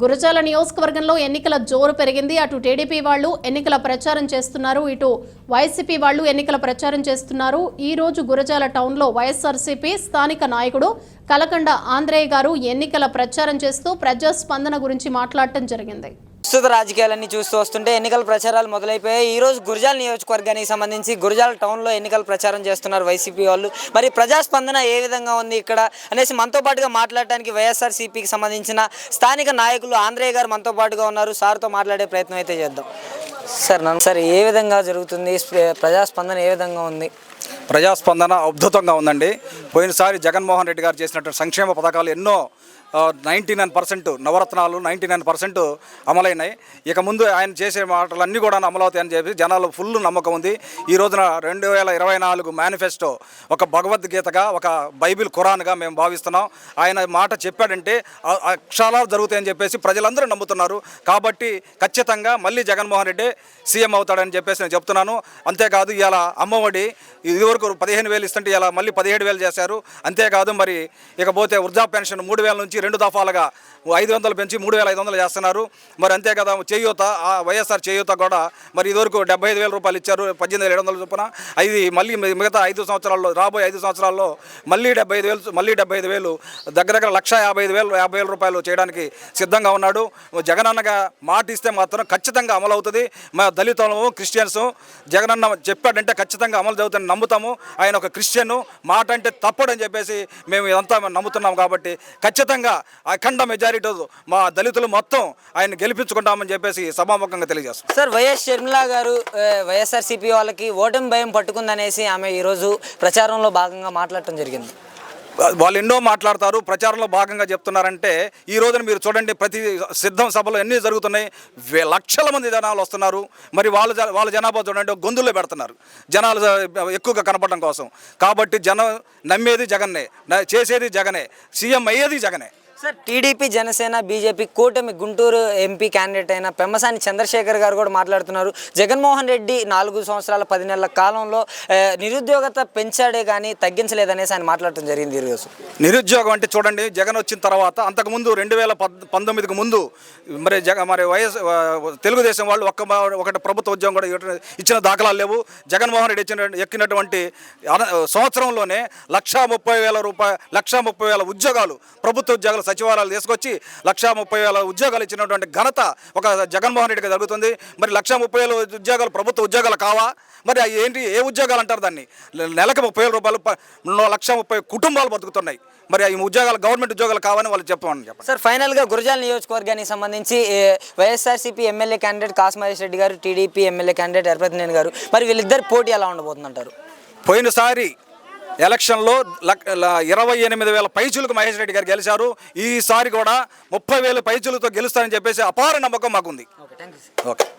గురజాల నియోజకవర్గంలో ఎన్నికల జోరు పెరిగింది. అటు టీడీపీ వాళ్ళు ఎన్నికల ప్రచారం చేస్తున్నారు. ఇటు వైసీపీ వాళ్ళు ఎన్నికల ప్రచారం చేస్తున్నారు. ఈ రోజు గురజాల టౌన్లో వైఎస్ఆర్సీపీ స్థానిక నాయకుడు కలకండ ఆంధ్రేయ గారు ఎన్నికల ప్రచారం చేస్తూ ప్రజాస్పందన గురించి మాట్లాడటం జరిగింది. ప్రస్తుత రాజకీయాలన్నీ చూస్తూ వస్తుంటే ఎన్నికల ప్రచారాలు మొదలైపోయాయి. ఈరోజు రోజు గురజాల నియోజకవర్గానికి సంబంధించి గురజాల టౌన్లో ఎన్నికల ప్రచారం చేస్తున్నారు వైసీపీ వాళ్ళు. మరి ప్రజాస్పందన ఏ విధంగా ఉంది ఇక్కడ అనేసి మనతో పాటుగా మాట్లాడటానికి వైఎస్ఆర్ సిపికి సంబంధించిన స్థానిక నాయకులు ఆంధ్రయ్య గారు మనతో పాటుగా ఉన్నారు. సార్తో మాట్లాడే ప్రయత్నం అయితే చేద్దాం. సార్ నన్ను సార్ ఏ విధంగా జరుగుతుంది? ప్రజాస్పందన ఏ విధంగా ఉంది? ప్రజాస్పందన అద్భుతంగా ఉందండి. పోయినసారి జగన్మోహన్ రెడ్డి గారు చేసినటువంటి సంక్షేమ పథకాలు ఎన్నో నైంటీ నైన్ పర్సెంట్ నవరత్నాలు నైంటీ నైన్ పర్సెంట్ అమలైనాయి. ఇక ముందు ఆయన చేసే మాటలన్నీ కూడా అమలవుతాయని చెప్పి జనాలు ఫుల్ నమ్మకం ఉంది. ఈ రోజున రెండు వేల ఇరవై నాలుగు మేనిఫెస్టో ఒక భగవద్గీతగా ఒక బైబిల్ ఖురాన్గా మేము భావిస్తున్నాం. ఆయన మాట చెప్పాడంటే అక్షరాలు జరుగుతాయని చెప్పేసి ప్రజలందరూ నమ్ముతున్నారు. కాబట్టి ఖచ్చితంగా మళ్ళీ జగన్మోహన్ రెడ్డి సీఎం అవుతాడని చెప్పేసి నేను చెప్తున్నాను. అంతేకాదు ఇలా అమ్మఒడి ఇదివరకు పదిహేను వేలు ఇస్తుంటే ఇలా మళ్ళీ పదిహేడు వేలు చేశారు. అంతేకాదు మరి ఇకపోతే వృద్ధా పెన్షన్ మూడు వేల నుంచి రెండు దఫాలుగా ఐదు వందలు పెంచి మూడు వేల ఐదు వందలు చేస్తున్నారు. మరి అంతే కదా చేయూత ఆ వైఎస్ఆర్ చేయూత కూడా మరి ఇదివరకు డెబ్బై ఐదు వేల రూపాయలు ఇచ్చారు పద్దెనిమిది వేల ఏడు వందల చొప్పున. ఇది మళ్ళీ మిగతా ఐదు సంవత్సరాల్లో రాబోయే ఐదు సంవత్సరాల్లో మళ్ళీ డెబ్బై ఐదు వేలు మళ్ళీ డెబ్బై ఐదు వేలు దగ్గర దగ్గర లక్ష యాభై ఐదు వేలు యాభై వేల రూపాయలు చేయడానికి సిద్ధంగా ఉన్నాడు. జగనన్నగా మాట ఇస్తే మాత్రం ఖచ్చితంగా అమలు అవుతుంది. మా దళితులము క్రిస్టియన్స్ జగనన్న చెప్పాడంటే ఖచ్చితంగా అమలు జరుగుతుందని నమ్ముతాము. ఆయన ఒక క్రిస్టియన్ మాట అంటే తప్పడని చెప్పేసి మేము ఇదంతా నమ్ముతున్నాం కాబట్టి ఖచ్చితంగా అఖండ మెజారిటీ మా దళితులు మొత్తం ఆయన గెలిపించుకుంటామని చెప్పేసి సభాముఖంగా తెలియజేస్తాం. సార్ వైఎస్ షర్మిల గారు వైఎస్ఆర్ వాళ్ళకి ఓటమి భయం పట్టుకుందనేసి ఆమె ఈరోజు ప్రచారంలో భాగంగా మాట్లాడటం జరిగింది. వాళ్ళు ఎన్నో మాట్లాడతారు ప్రచారంలో భాగంగా చెప్తున్నారంటే ఈ రోజున మీరు చూడండి ప్రతి సిద్ధం సభలో ఎన్ని జరుగుతున్నాయి లక్షల మంది జనాలు వస్తున్నారు. మరి వాళ్ళ వాళ్ళ జనాభా చూడండి గొంతుల్లో పెడుతున్నారు. జనాలు ఎక్కువగా కనపడడం కోసం. కాబట్టి జనం నమ్మేది జగన్నే చేసేది జగనే సీఎం అయ్యేది జగనే. సార్ టీడీపీ జనసేన బీజేపీ కూటమి గుంటూరు ఎంపీ క్యాండిడేట్ అయిన పెమ్మసాని చంద్రశేఖర్ గారు కూడా మాట్లాడుతున్నారు. జగన్మోహన్ రెడ్డి నాలుగు సంవత్సరాల పది నెలల కాలంలో నిరుద్యోగత పెంచాడే కానీ తగ్గించలేదనేసి ఆయన మాట్లాడటం జరిగింది ఈరోజు నిరుద్యోగం అంటే చూడండి జగన్ వచ్చిన తర్వాత అంతకుముందు రెండు వేల పద్ పంతొమ్మిదికి ముందు మరి జగ మరి వైఎస్ తెలుగుదేశం వాళ్ళు ఒక్క ఒకటి ప్రభుత్వ ఉద్యోగం కూడా ఇచ్చిన దాఖలాలు లేవు. జగన్మోహన్ రెడ్డి ఇచ్చిన ఎక్కినటువంటి సంవత్సరంలోనే లక్షా ముప్పై వేల రూపాయ లక్షా ముప్పై వేల ఉద్యోగాలు ప్రభుత్వ ఉద్యోగాలు సచివాలయాలు తీసుకొచ్చి లక్షా ముప్పై వేల ఉద్యోగాలు ఇచ్చినటువంటి ఘనత ఒక జగన్మోహన్ రెడ్డికి జరుగుతుంది. మరి లక్షా ముప్పై వేల ఉద్యోగాలు ప్రభుత్వ ఉద్యోగాలు కావా? మరి ఏంటి? ఏ ఉద్యోగాలు అంటారు దాన్ని? నెలకు ముప్పై వేల రూపాయలు లక్ష ముప్పై కుటుంబాలు బతుకుతున్నాయి. మరి ఈ ఉద్యోగాలు గవర్నమెంట్ ఉద్యోగాలు కావని వాళ్ళు చెప్పమని చెప్పండి. సార్ ఫైనల్గా గురజాల నియోజకవర్గానికి సంబంధించి YSRCP MLA candidate Kasu Mahesh Reddy garu TDP MLA candidate Yarapathineni గారు. మరి వీళ్ళిద్దరి పోటీ ఎలా ఉండబోతుందంటారు? పోయినసారి ఎలక్షన్లో ఇరవై ఎనిమిది వేల పైచులకు మహేష్ రెడ్డి గారు గెలిచారు. ఈసారి కూడా ముప్పై వేల పైచులతో గెలుస్తారని చెప్పేసి అపార నమ్మకం మాకుంది. ఓకే.